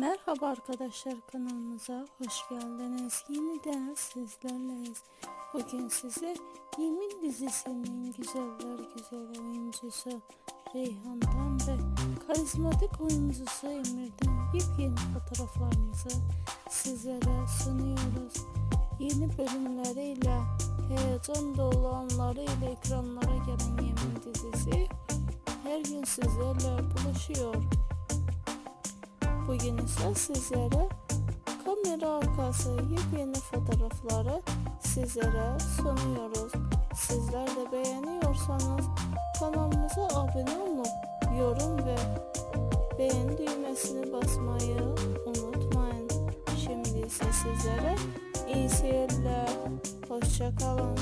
Merhaba arkadaşlar kanalımıza hoş geldiniz. Yeniden sizlerleyiz. Bugün size Yemin dizisinin güzeller güzel oyuncusu Reyhan'dan ve karizmatik oyuncusu Emir'den yepyeni fotoğraflarımızı sizlere sunuyoruz. Yeni bölümleriyle heyecan dolu anlarıyla ekranlara gelen Yemin dizisi her gün sizlerle buluşuyor. Bugün ise sizlere kamera arkası yepyeni fotoğrafları sizlere sunuyoruz. Sizler de beğeniyorsanız kanalımıza abone olup yorum ve beğen düğmesini basmayı unutmayın. Şimdi ise sizlere iyi seyirler. Hoşçakalın.